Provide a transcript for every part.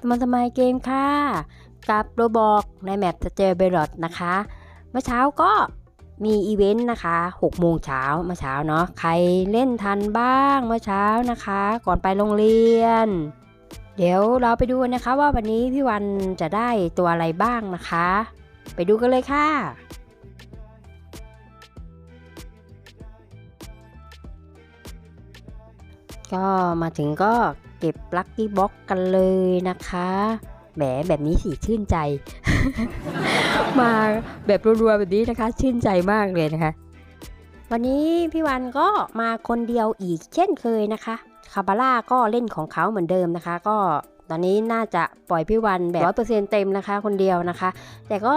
สมาสมายเกมค่ะ กับโรบอกในแมปสเจอเบรอดนะคะ เมื่อเช้าก็มีอีเวนต์นะคะ6โมงเช้าเมื่อเช้าเนาะ ใครเล่นทันบ้างเมื่อเช้านะคะ ก่อนไปโรงเรียน เดี๋ยวเราไปดูนะคะว่าวันนี้พี่วันจะได้ตัวอะไรบ้างนะคะ ไปดูกันเลยค่ะก็มาถึงก็ เก็บลัคกี้บ็อกกันเลยนะคะ แหมแบบนี้สิชื่นใจ มาแบบรัวๆแบบนี้นะคะ ชื่นใจมากเลยนะคะ วันนี้พี่วันก็มาคนเดียวอีกเช่นเคยนะคะ คาบาร่าก็เล่นของเขาเหมือนเดิมนะคะ ก็ตอนนี้น่าจะปล่อยพี่วันแบบร้อยเปอร์เซ็นเต็มนะคะ คนเดียวนะคะ แต่ก็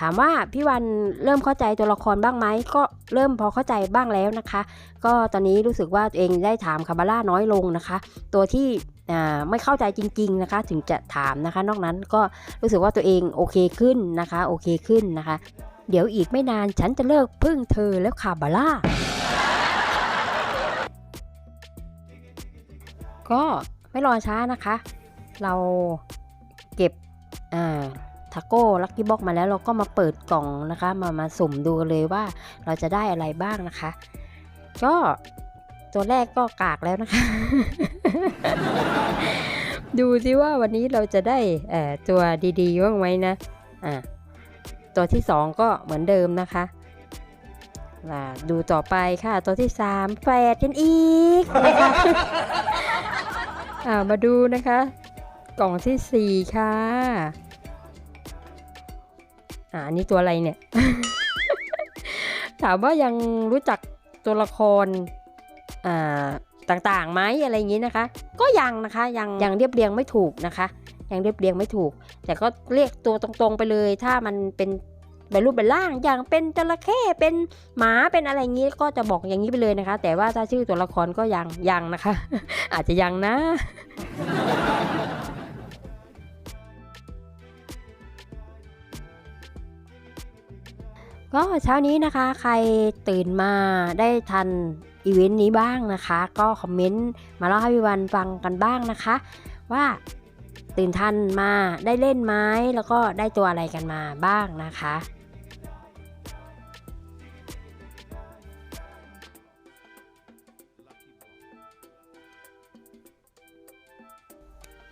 ถามว่าพี่วันเริ่มเข้าใจตัวละครบ้างไหมก็เริ่มพอเข้าใจบ้างแล้วนะคะ ก็ตอนนี้รู้สึกว่าตัวเองได้ถามคาบาร่าน้อยลงนะคะ ตัวที่อ่าไม่เข้าใจจริง ๆนะคะ ถึงจะถามนะคะ นอกนั้นก็รู้สึกว่าตัวเองโอเคขึ้นนะคะโอเคขึ้นนะคะ เดี๋ยวอีกไม่นานฉันจะเลิกพึ่งเธอแล้วคาบาร่าก็ไม่รอช้านะคะ เราเก็บอ่า ทาโก้ลักกี้บ็อกมาแล้วเราก็มาเปิดกล่องนะคะ มามาสุ่มดูเลยว่าเราจะได้อะไรบ้างนะคะ ก็ตัวแรกก็กากแล้วนะคะ ดูสิว่าวันนี้เราจะได้ตัวดีๆบ้างไหมนะอ่าตัวที่สองก็เหมือนเดิมนะคะอ่าดูต่อไปค่ะ ตัวที่สามแฝดกันอีกนะคะอ่ามาดูนะคะ กล่องที่สี่ค่ะ อ่านนี้ตัวอะไรเนี่ย ถามว่ายังรู้จักตัวละครอ่าต่างๆไหมอะไรอย่างนี้นะคะ ก็ยังนะคะยังยังเรียบเรียงไม่ถูกนะคะ ยังเรียบเรียงไม่ถูก แต่ก็เรียกตัวตรงๆไปเลย ถ้ามันเป็นเป็นรูปเป็นร่างอย่างเป็นจระเข้เป็นหมาเป็นอะไรอย่างนี้ก็จะบอกอย่างนี้ไปเลยนะคะ แต่ว่าถ้าชื่อตัวละครก็ยังยังนะคะ อาจจะยังนะ ก็เช้านี้นะคะใครตื่นมาได้ทันอีเวนต์นี้บ้างนะคะ ก็คอมเมนต์มาเล่าให้พี่วันฟังกันบ้างนะคะ ว่าตื่นทันมาได้เล่นไหมแล้วก็ได้ตัวอะไรกันมาบ้างนะคะ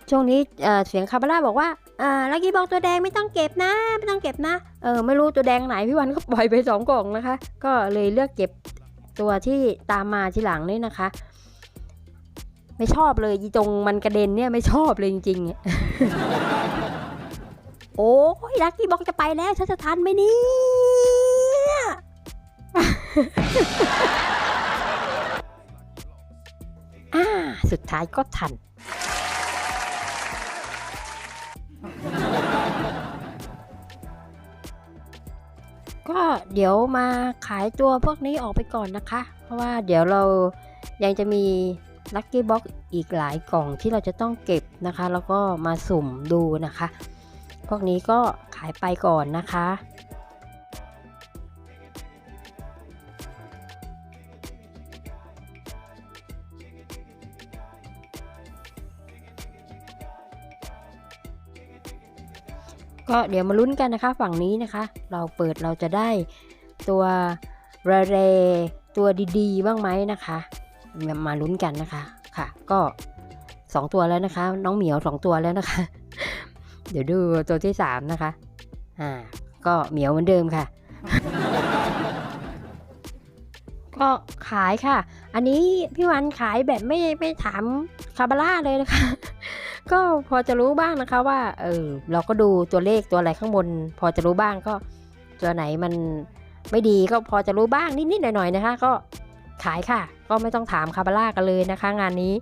ช่วงนี้เอ่อเสียงคาบาร่าบอกว่า อ่าลักกี้บอกตัวแดงไม่ต้องเก็บนะไม่ต้องเก็บนะเออไม่รู้ตัวแดงไหนพี่วันก็ปล่อยไปสองกล่องนะคะ ก็เลยเลือกเก็บตัวที่ตามมาทีหลังนี่นะคะ ไม่ชอบเลยยีตรงมันกระเด็นเนี่ยไม่ชอบเลยจริงๆโอ้ยลักกี้บอกจะไปแล้วฉันจะทันไหมเนี่ยอ่าสุดท้ายก็ทัน ก็เดี๋ยวมาขายตัวพวกนี้ออกไปก่อนนะคะ เพราะว่าเดี๋ยวเรายังจะมีลัคกี้บ็อกอีกหลายกล่องที่เราจะต้องเก็บนะคะ แล้วก็มาสุ่มดูนะคะ พวกนี้ก็ขายไปก่อนนะคะ ก็เดี๋ยวมาลุ้นกันนะคะฝั่งนี้นะคะ เราเปิดเราจะได้ตัวเรเรตัวดีๆ บ้างไหมนะคะมามาลุ้นกันนะคะค่ะ ก็ 2 ตัวแล้วนะคะ น้องเหมียว 2 ตัวแล้วนะคะ เดี๋ยวดูตัวที่ 3 นะคะ อ่า ก็เหมียวเหมือนเดิมค่ะ ก็ขายค่ะ อันนี้พี่วันขายแบบไม่ไม่ถามคาบาร่าเลยนะคะ ก็พอจะรู้บ้างนะคะว่าเออเราก็ดูตัวเลขตัวอะไรข้างบน พอจะรู้บ้างก็ตัวไหนมันไม่ดีก็พอจะรู้บ้างนิดๆหน่อยๆนะคะ ก็ขายค่ะ ก็ไม่ต้องถามคาบาร่ากันเลยนะคะ งานนี้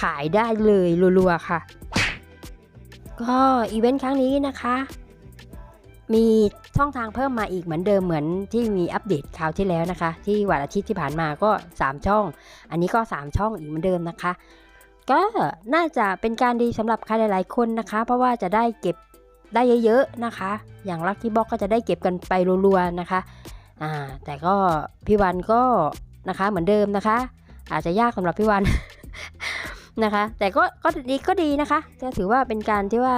ขายได้เลยรัวๆค่ะ ก็อีเวนต์ครั้งนี้นะคะ มีช่องทางเพิ่มมาอีกเหมือนเดิมเหมือนที่มีอัปเดตคราวที่แล้วนะคะ ที่วันอาทิตย์ที่ผ่านมาก็ 3 ช่อง อันนี้ก็ 3 ช่องอีกเหมือนเดิมนะคะ ก็น่าจะเป็นการดีสำหรับใครหลาย ๆ คนนะคะ เพราะว่าจะได้เก็บได้เยอะ ๆ นะคะ อย่างลัคกี้บ็อกก็จะได้เก็บกันไปรัว ๆ นะคะอ่าแต่ก็พี่วันก็นะคะเหมือนเดิมนะคะ อาจจะยากสำหรับพี่วันนะคะ แต่ก็ก็ดีก็ดีนะคะก็ถือว่าเป็นการที่ว่า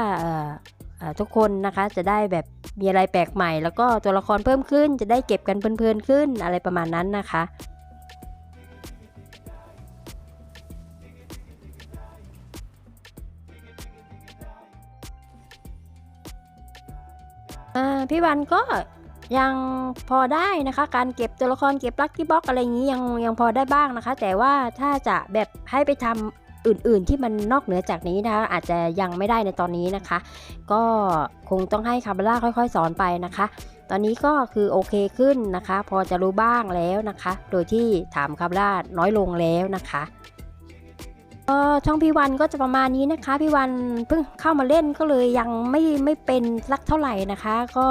ทุกคนนะคะจะได้แบบมีอะไรแปลกใหม่ แล้วก็ตัวละครเพิ่มขึ้นจะได้เก็บกันเพลินๆขึ้นอะไรประมาณนั้นนะคะ พี่วันก็ยังพอได้นะคะ การเก็บตัวละครเก็บลักกี้บ็อกอะไรอย่างนี้ยังยังพอได้บ้างนะคะ แต่ว่าถ้าจะแบบให้ไปทำอื่นๆที่มันนอกเหนือจากนี้นะคะอาจจะยังไม่ได้ในตอนนี้นะคะ ก็คงต้องให้คาร์บาร่าค่อย ๆ สอนไปนะคะ ตอนนี้ก็คือโอเคขึ้นนะคะ พอจะรู้บ้างแล้วนะคะ โดยที่ถามคาร์บาร่าน้อยลงแล้วนะคะ ก็ช่องพี่วันก็จะประมาณนี้นะคะพี่วันเพิ่งเข้ามาเล่นก็เลยยังไม่ไม่เป็นสักเท่าไหร่นะคะ ก็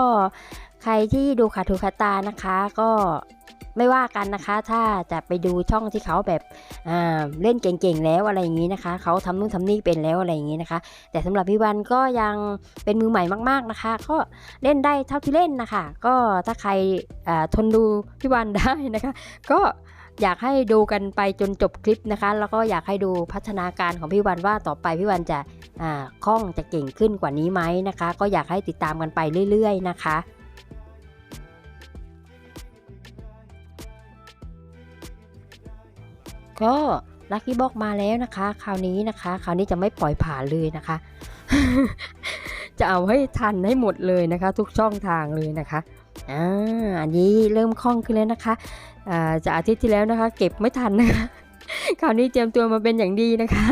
ใครที่ดูขาดถูขาดตานะคะ ก็ไม่ว่ากันนะคะ ถ้าจะไปดูช่องที่เขาแบบเล่นเก่งๆแล้วอะไรอย่างนี้นะคะ เขาทำนู่นทำนี่เป็นแล้วอะไรอย่างนี้นะคะ แต่สำหรับพี่วันก็ยังเป็นมือใหม่มากๆนะคะ ก็เล่นได้เท่าที่เล่นนะคะ ก็ถ้าใครทนดูพี่วันได้นะคะ ก็ อยากให้ดูกันไปจนจบคลิปนะคะ แล้วก็อยากให้ดูพัฒนาการของพี่วันว่าต่อไปพี่วันจะคล่องจะเก่งขึ้นกว่านี้ไหมนะคะ ก็อยากให้ติดตามกันไปเรื่อย ๆ นะคะก็ลัคกี้บ็อกมาแล้วนะคะ คราวนี้นะคะ คราวนี้จะไม่ปล่อยผ่านเลยนะคะ จะเอาให้ทันให้หมดเลยนะคะ ทุกช่องทางเลยนะคะอ่าอันนี้เริ่มคล่องขึ้นแล้วนะคะ จากอาทิตย์ที่แล้วนะคะ เก็บไม่ทันนะคะคราวนี้เตรียมตัวมาเป็นอย่างดีนะคะ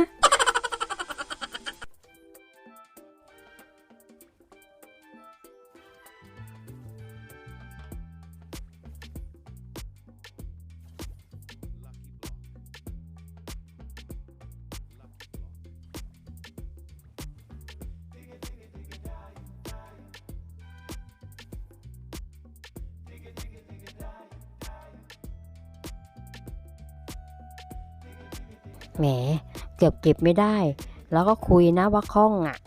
แหม เกือบเก็บไม่ได้ แล้วก็คุยนะว่าคล่องอะ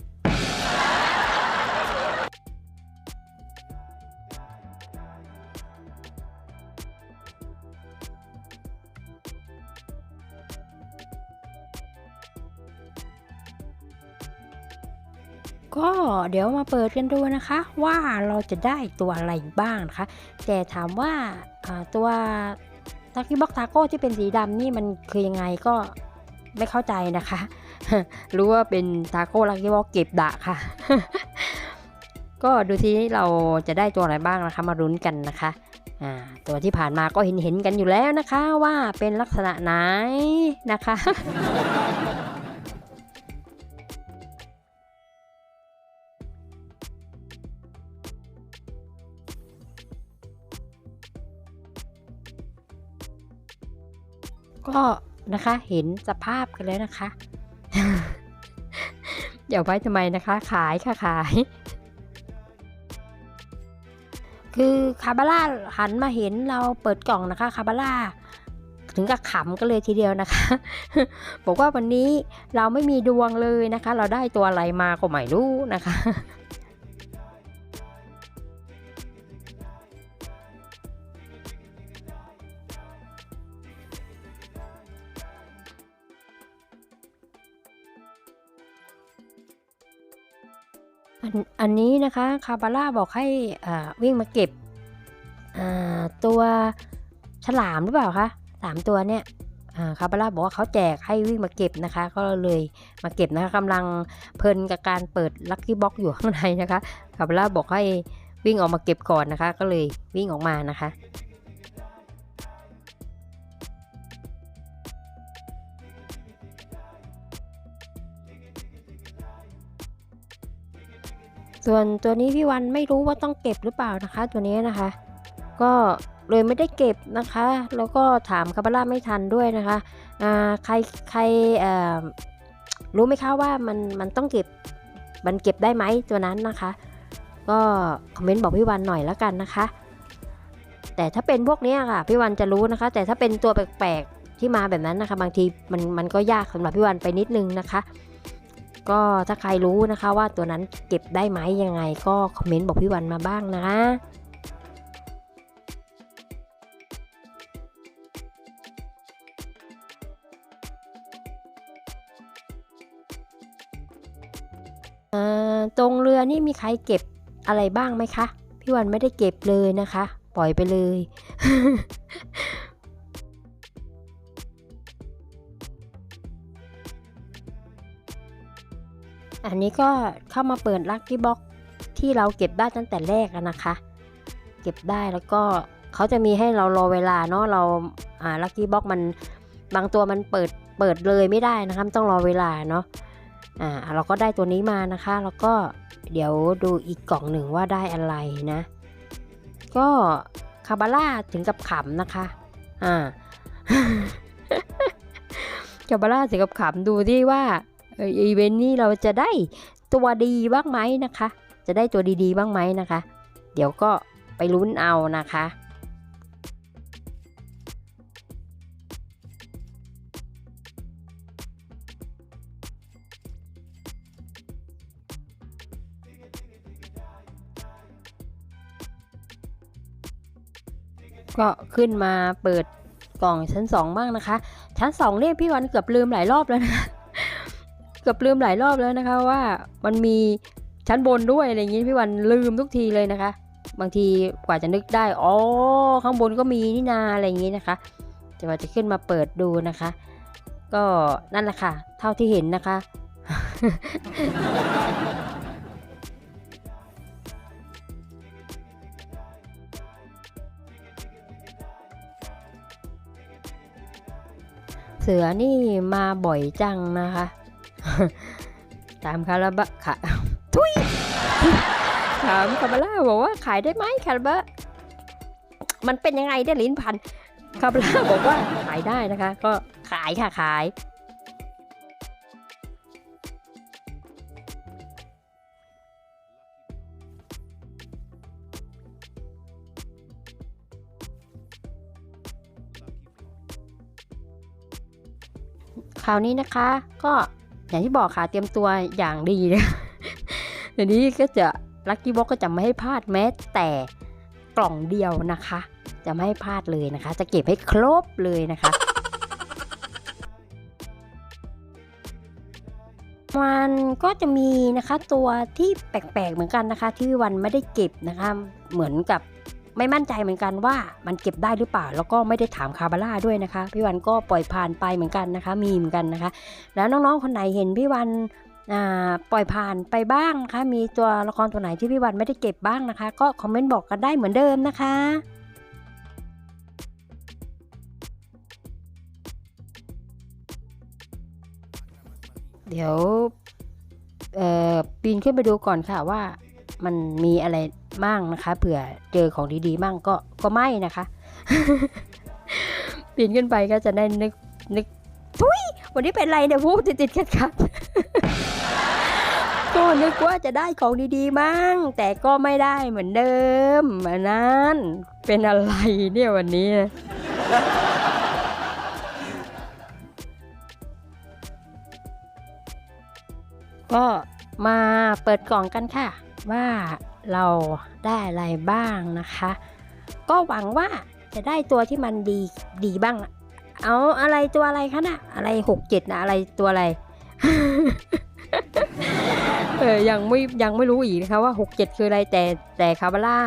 ก็เดี๋ยวมาเปิดกันดูนะคะ ว่าเราจะได้ตัวอะไรบ้างนะคะ แต่ถามว่าอ่าตัวทักกี้บ็อกทาโก้ที่เป็นสีดำนี่มันคือยังไงก็ ไม่เข้าใจนะคะ รู้ว่าเป็นทาโก้ลักกี้บ็อกเก็บดะค่ะ ก็ดูทีนี้เราจะได้ตัวอะไรบ้างนะคะ มารุ้นกันนะคะอ่าตัวที่ผ่านมาก็เห็นเห็นกันอยู่แล้วนะคะ ว่าเป็นลักษณะไหนนะคะ ก็ นะคะ เห็นสภาพกันแล้วนะคะอย่าไว้ทำไมนะคะ ขายค่ะขาย คือคาบาร่าหันมาเห็นเราเปิดกล่องนะคะคาบาร่าถึงกับขำกันเลยทีเดียวนะคะ บอกว่าวันนี้เราไม่มีดวงเลยนะคะ เราได้ตัวอะไรมาก็ไม่รู้นะคะ อันอันนี้นะคะคาบาร่าบอกให้อ่าวิ่งมาเก็บอ่าตัวฉลามหรือเปล่าคะสามตัวเนี่ยคาบาร่าบอกว่าเขาแจกให้วิ่งมาเก็บนะคะ ก็เลยมาเก็บนะคะกำลังเพลินกับการเปิดลัคกี้บ็อกอยู่ข้างในนะคะคาบาร่าบอกให้วิ่งออกมาเก็บก่อนนะคะ ก็เลยวิ่งออกมานะคะ ส่วนตัวนี้พี่วันไม่รู้ว่าต้องเก็บหรือเปล่านะคะ ตัวนี้นะคะ ก็เลยไม่ได้เก็บนะคะ แล้วก็ถามคาบาร่าไม่ทันด้วยนะคะอ่าใครใครรู้ไหมคะว่ามันมันต้องเก็บมันเก็บได้ไหมตัวนั้นนะคะ ก็คอมเมนต์บอกพี่วันหน่อยแล้วกันนะคะ แต่ถ้าเป็นพวกนี้ค่ะพี่วันจะรู้นะคะ แต่ถ้าเป็นตัวแปลกๆที่มาแบบนั้นนะคะ บางทีมันมันก็ยากสำหรับพี่วันไปนิดนึงนะคะ ก็ถ้าใครรู้นะคะว่าตัวนั้นเก็บได้ไหมยังไง ก็คอมเมนต์บอกพี่วันมาบ้างนะคะตรงเรือนี่มีใครเก็บอะไรบ้างไหมคะ พี่วันไม่ได้เก็บเลยนะคะ ปล่อยไปเลย อันนี้ก็เข้ามาเปิดลั c กี้บ็อกที่เราเก็บได้ตั้งแต่แรกนะคะ เก็บได้แล้วก็เขาจะมีให้เรารอเวลาเนาะเราอ่าลั c กี้บ็อกมันบางตัวมันเปิดเปิดเลยไม่ได้นะคะต้องรอเวลาเนาะอ่าเราก็ได้ตัวนี้มานะคะ แล้วก็เดี๋ยวดูอีกกล่องหนึ่งว่าได้อะไรนะ ก็คาบาร่าถึงกับขำนะคะ อ่าคาบาร่าถึงกับขำดูที่ว่า อีเวนต์นี้เราจะได้ตัวดีบ้างไหมนะคะ จะได้ตัวดีๆบ้างไหมนะคะ เดี๋ยวก็ไปลุ้นเอานะคะก็ขึ้นมาเปิดกล่องชั้นสองบ้างนะคะ ชั้นสองเนี่ยพี่วันเกือบลืมหลายรอบแล้วนะ เกือบลืมหลายรอบแล้วนะคะว่ามันมีชั้นบนด้วยอะไรอย่างนี้พี่วันลืมทุกทีเลยนะคะ บางทีกว่าจะนึกได้อ๋อข้างบนก็มีนี่นาอะไรอย่างนี้นะคะจะว่าจะขึ้นมาเปิดดูนะคะ ก็นั่นแหละค่ะ เท่าที่เห็นนะคะ เสือนี่มาบ่อยจังนะคะ ตามคาราบะค่ะทุยถามคาบาร่าบอกว่าขายได้ไหมคาราบะมันเป็นยังไงเนี่ยลิ้นพันคาบาร่าบอกว่าขายได้นะคะ ก็ขายค่ะขายคราวนี้นะคะก็ อย่างที่บอกค่ะเตรียมตัวอย่างดีนะเดี๋ยวนี้ก็จะลัคกี้บ็อกก็จะไม่ให้พลาดแม้แต่กล่องเดียวนะคะ จะไม่ให้พลาดเลยนะคะ จะเก็บให้ครบเลยนะคะมันก็จะมีนะคะตัวที่แปลกๆเหมือนกันนะคะ ที่วันไม่ได้เก็บนะคะ เหมือนกับ ไม่มั่นใจเหมือนกันว่ามันเก็บได้หรือเปล่า แล้วก็ไม่ได้ถามคาบาร่าด้วยนะคะ พี่วันก็ปล่อยผ่านไปเหมือนกันนะคะ มีเหมือนกันนะคะ แล้วน้องๆคนไหนเห็นพี่วันปล่อยผ่านไปบ้างนะคะ มีตัวละครตัวไหนที่พี่วันไม่ได้เก็บบ้างนะคะ ก็คอมเมนต์บอกกันได้เหมือนเดิมนะคะเดี๋ยวปีนขึ้นไปดูก่อนค่ะว่ามันมีอะไร บ้างนะคะ เผื่อเจอของดีๆบ้างก็ก็ไม่นะคะปีนขึ้นไปก็จะได้นึกนึกทุยวันนี้เป็นไรเนี่ยพูดติดติดขัดขัดๆก็นึกว่าจะได้ของดีๆมั่งแต่ก็ไม่ได้เหมือนเดิมอันนั้นเป็นอะไรเนี่ยวันนี้ก็มาเปิดกล่องกันค่ะ ว่า เราได้อะไรบ้างนะคะ ก็หวังว่าจะได้ตัวที่มันดีดีบ้าง เอาอะไรตัวอะไรคะน่ะอะไรหกเจ็ดนะอะไรตัวอะไรเออยังไม่ยังไม่รู้อีกนะคะว่าหกเจ็ดคืออะไรแต่แต่คาบาร่า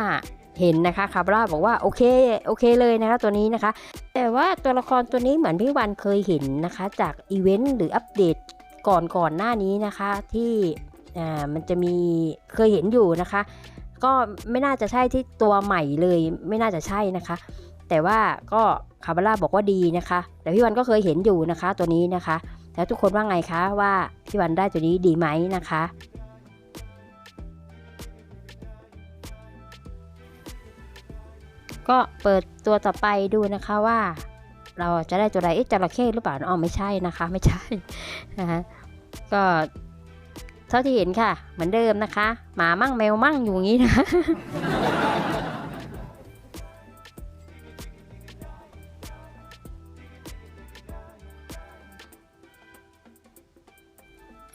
เห็นนะคะคาบาร่าบอกว่าโอเคโอเคเลยนะคะตัวนี้นะคะ แต่ว่าตัวละครตัวนี้เหมือนพี่วันเคยเห็นนะคะ จากอีเวนต์หรืออัปเดตก่อนก่อนหน้านี้นะคะที่ อ่ามันจะมีเคยเห็นอยู่นะคะ ก็ไม่น่าจะใช่ที่ตัวใหม่เลยไม่น่าจะใช่นะคะ แต่ว่าก็คาบาร่าบอกว่าดีนะคะ แต่พี่วันก็เคยเห็นอยู่นะคะตัวนี้นะคะ แล้วทุกคนว่าไงคะว่าพี่วันได้ตัวนี้ดีไหมนะคะก็เปิดตัวต่อไปดูนะคะว่า เราจะได้ตัวใดเอ๊ะจระเข้หรือเปล่าอ๋อไม่ใช่นะคะ ไม่ใช่นะคะก็ เท่าที่เห็นค่ะ เหมือนเดิมนะคะ หมามั่งแมวมั่งอยู่อย่างนี้นะ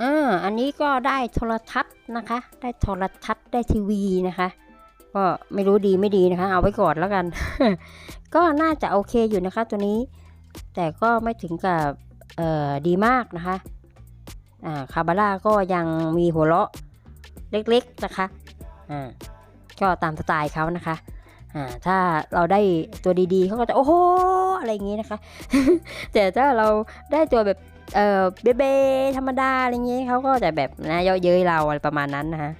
อ่าอันนี้ก็ได้โทรทัศน์นะคะ ได้โทรทัศน์ได้ทีวีนะคะ ก็ไม่รู้ดีไม่ดีนะคะ เอาไว้ก่อนแล้วกัน ก็น่าจะโอเคอยู่นะคะตัวนี้ แต่ก็ไม่ถึงกับดีมากนะคะ คาบาร่าก็ยังมีหัวเราะเล็กๆนะคะอ่าก็ตามสไตล์เขานะคะอ่าถ้าเราได้ตัวดีๆเขาก็จะโอ้โหอะไรอย่างงี้นะคะ แต่ถ้าเราได้ตัวแบบเออเบเบธรรมดาอะไรเงี้เขาก็จะแบบนะเยอะเย้ยเราอะไรประมาณนั้นนะคะ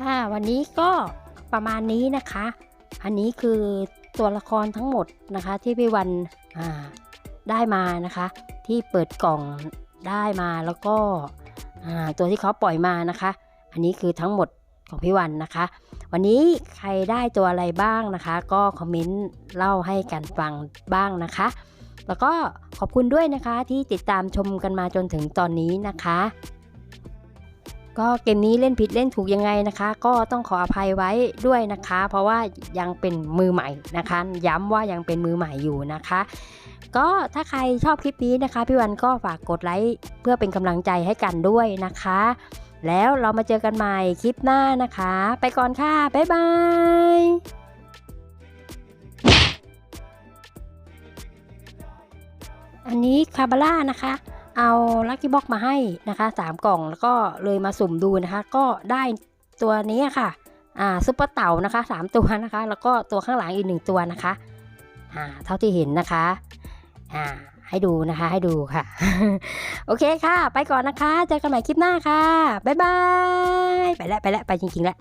ค่ะวันนี้ก็ประมาณนี้นะคะ อันนี้คือตัวละครทั้งหมดนะคะ ที่พี่วันได้มานะคะ ที่เปิดกล่องได้มาแล้วก็ตัวที่เขาปล่อยมานะคะ อันนี้คือทั้งหมดของพี่วันนะคะ วันนี้ใครได้ตัวอะไรบ้างนะคะ ก็คอมเมนต์เล่าให้กันฟังบ้างนะคะ แล้วก็ขอบคุณด้วยนะคะที่ติดตามชมกันมาจนถึงตอนนี้นะคะ ก็เกมนี้เล่นผิดเล่นถูกยังไงนะคะ ก็ต้องขออภัยไว้ด้วยนะคะ เพราะว่ายังเป็นมือใหม่นะคะ ย้ำว่ายังเป็นมือใหม่อยู่นะคะก็ถ้าใครชอบคลิปนี้นะคะ พี่วันก็ฝากกดไลค์เพื่อเป็นกำลังใจให้กันด้วยนะคะ แล้วเรามาเจอกันใหม่คลิปหน้านะคะ ไปก่อนค่ะ บ๊ายบายอันนี้คาบาร่านะคะ เอาลัคกี้บ็อกมาให้นะคะสามกล่องแล้วก็เลยมาสุ่มดูนะคะ ก็ได้ตัวนี้ค่ะอ่าซุปเปอร์เต่านะคะสามตัวนะคะ แล้วก็ตัวข้างหลังอีกหนึ่งตัวนะคะอ่าเท่าที่เห็นนะคะอ่าให้ดูนะคะให้ดูค่ะ โอเคค่ะ ไปก่อนนะคะ เจอกันใหม่คลิปหน้าค่ะ บ๊ายบาย ไปแล้วไปแล้วไปจริงๆแล้ว